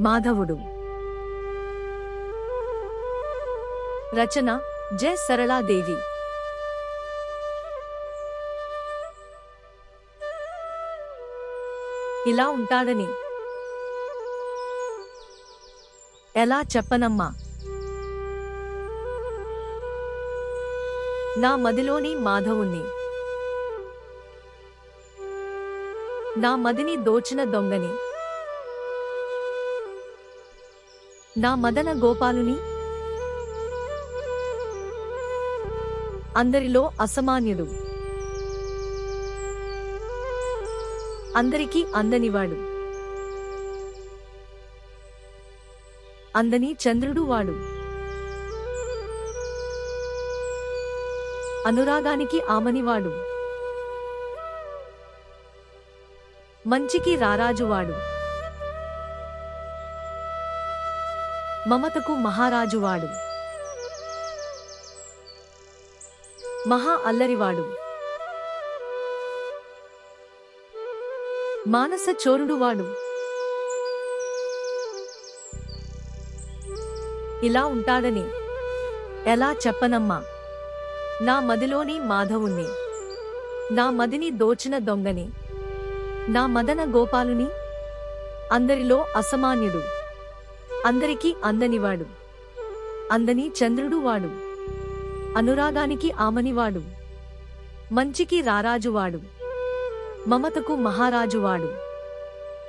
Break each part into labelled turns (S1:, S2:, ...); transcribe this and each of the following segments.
S1: మాధవుడు. రచన జె. సరళాదేవి. ఇలా ఉంటాడని. ఎలా చెప్పనమ్మా? నా మదిలోని మాధవుణ్ణి. నా మదిని దోచిన దొంగని. నా మదన గోపాలుని అందరిలో అసమాన్యుడు అందరికీ అందనివాడు. అందని చంద్రుడు వాడు. అనురాగానికి ఆమనివాడు. మంచికి రారాజువాడు. మమతకు మహారాజువాడు. మహా అల్లరివాడు. మానస చోరుడువాడు. ఇలా ఉంటాడని ఎలా చెప్పనమ్మా? నా మదిలోని మాధవుణ్ణి. నా మదిని దోచిన దొంగని. నా మదన గోపాలుని. అందరిలో అసమాన్యుడు. అందరికీ అందనివాడు అందని చంద్రుడు వాడు. అనురాగానికి ఆమనివాడు మంచికి రారాజువాడు మమతకు మహారాజువాడు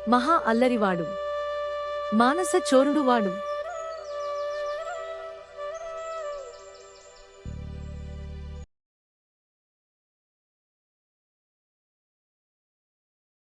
S1: మహా అల్లరివాడు మానస చోరుడువాడు